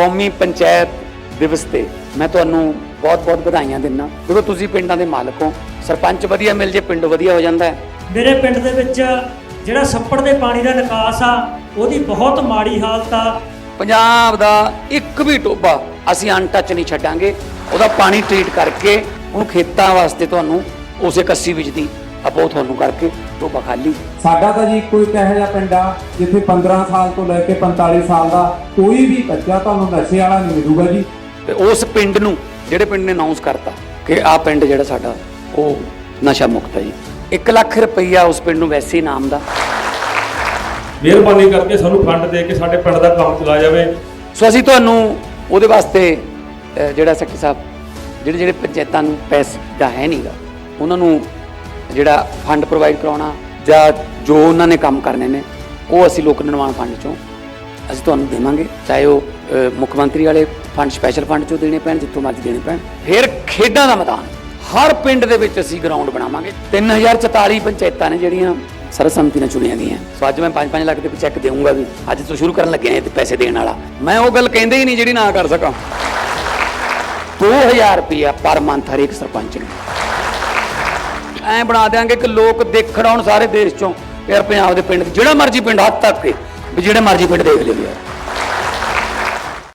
ਕੌਮੀ ਪੰਚਾਇਤ ਦਿਵਸ ਤੇ ਮੈਂ ਤੁਹਾਨੂੰ ਬਹੁਤ-ਬਹੁਤ ਵਧਾਈਆਂ ਦਿੰਦਾ। ਕਿਉਂਕਿ ਤੁਸੀਂ ਪਿੰਡਾਂ ਦੇ ਮਾਲਕ ਹੋ ਸਰਪੰਚ ਵਧੀਆ ਮਿਲ ਜੇ ਪਿੰਡ ਵਧੀਆ ਹੋ ਜਾਂਦਾ ਹੈ। ਮੇਰੇ ਪਿੰਡ ਦੇ ਵਿੱਚ ਜਿਹੜਾ ਛੱਪੜ ਦੇ ਪਾਣੀ ਦਾ ਨਿਕਾਸ ਆ ਉਹਦੀ ਬਹੁਤ ਮਾੜੀ ਹਾਲਤ ਆ। ਪੰਜਾਬ ਦਾ ਇੱਕ ਵੀ ਟੋਬਾ ਅਸੀਂ ਅਨਟੱਚ ਨਹੀਂ ਛੱਡਾਂਗੇ। ਉਹਦਾ ਪਾਣੀ ਟ੍ਰੀਟ ਕਰਕੇ ਉਹਨੂੰ ਖੇਤਾਂ ਵਾਸਤੇ ਤੁਹਾਨੂੰ ਉਸੇ 81 ਵਿੱਚ ਦੀ ਆਪੋ ਤੁਹਾਨੂੰ ਕਰਕੇ ਟੋਬਾ ਖਾਲੀ। ਸਾਡਾ ਤਾਂ ਜੀ ਕੋਈ ਇਹੋ ਜਿਹਾ ਪਿੰਡ ਆ ਜਿੱਥੇ 15 ਸਾਲ ਤੋਂ ਲੈ ਕੇ 45 ਸਾਲ ਦਾ ਕੋਈ ਵੀ ਬੱਚਾ ਤੁਹਾਨੂੰ ਨਸ਼ੇ ਵਾਲਾ ਨਹੀਂ ਮਿਲੂਗਾ ਜੀ। ਤੇ ਉਸ ਪਿੰਡ ਨੂੰ ਜਿਹੜੇ ਪਿੰਡ ਨੇ ਅਨਾਉਂਸ ਕਰਤਾ ਕਿ ਆਹ ਪਿੰਡ ਜਿਹੜਾ ਸਾਡਾ ਉਹ ਨਸ਼ਾ ਮੁਕਤ ਹੈ ਜੀ। 1 ਲੱਖ ਰੁਪਈਆ ਉਸ ਪਿੰਡ ਨੂੰ ਵੈਸੇ ਹੀ ਨਾਮ ਦਾ। ਮਿਹਰਬਾਨੀ ਕਰਕੇ ਸਾਨੂੰ ਫੰਡ ਦੇ ਕੇ ਸਾਡੇ ਪਿੰਡ ਦਾ ਕੰਮ ਚਲਾਇਆ ਜਾਵੇ। ਸੋ ਅਸੀਂ ਤੁਹਾਨੂੰ ਉਹਦੇ ਵਾਸਤੇ ਜਿਹੜਾ ਸੈਕਟਰੀ ਸਾਹਿਬ ਜਿਹੜੇ ਜਿਹੜੇ ਪੰਚਾਇਤਾਂ ਨੂੰ ਪੈਸੇ ਦਾ ਹੈ ਨਹੀਂਗਾ ਉਹਨਾਂ ਨੂੰ ਜਿਹੜਾ ਫੰਡ ਪ੍ਰੋਵਾਈਡ ਕਰਾਉਣਾ ਜਾਂ ਜੋ ਉਹਨਾਂ ਨੇ ਕੰਮ ਕਰਨੇ ਨੇ, ਉਹ ਅਸੀਂ ਲੋਕ ਨਿਰਮਾਣ ਫੰਡ ਚੋਂ ਅਸੀਂ ਤੁਹਾਨੂੰ ਦੇਵਾਂਗੇ। ਚਾਹੇ ਉਹ ਮੁੱਖ ਮੰਤਰੀ ਵਾਲੇ ਫੰਡ ਸਪੈਸ਼ਲ ਫੰਡ ਚੋਂ ਦੇਣੇ ਪੈਣ, ਜਿੱਥੋਂ ਮਰਜ਼ੀ ਦੇਣੇ ਪੈਣ। ਫਿਰ ਖੇਡਾਂ ਦਾ ਮੈਦਾਨ। ਹਰ ਪਿੰਡ ਦੇ ਵਿੱਚ ਅਸੀਂ ਗਰਾਊਂਡ ਬਣਾਵਾਂਗੇ। 3044 ਪੰਚਾਇਤਾਂ ਨੇ ਜਿਹੜੀਆਂ ਸਰਬਸੰਮਤੀ ਨਾਲ ਚੁਣੀਆਂ ਗਈਆਂ। ਸੋ ਅੱਜ ਮੈਂ 5-5 ਲੱਖ ਦੇ ਚੈੱਕ ਦੇਵਾਂਗਾ ਵੀ ਅੱਜ ਤੋਂ ਸ਼ੁਰੂ ਕਰਨ ਲੱਗਿਆ ਤੇ ਪੈਸੇ ਦੇਣ ਵਾਲਾ। ਮੈਂ ਉਹ ਗੱਲ ਕਹਿੰਦੇ ਹੀ ਨਹੀਂ ਜਿਹੜੀ ਨਾ ਕਰ ਸਕਾਂ। 2000 ਰੁਪਇਆ ਪਰ ਮੰਥ ਹਰੇਕ ਸਰਪੰਚ ਨੂੰ। ਐ ਬਣਾ ਦਿਆਂਗੇ ਕਿ ਲੋਕ ਦੇਖਣ ਆਉਣ ਸਾਰੇ ਦੇਸ਼ ਚੋਂ ਯਾਰ ਪੰਜਾਬ ਦੇ ਪਿੰਡ ਜਿਹੜਾ ਮਰਜ਼ੀ ਪਿੰਡ ਹੱਦ ਤੱਕ ਕੇ, ਵੀ ਜਿਹੜੇ ਮਰਜ਼ੀ ਪਿੰਡ ਦੇਖ ਲਿਓ ਯਾਰ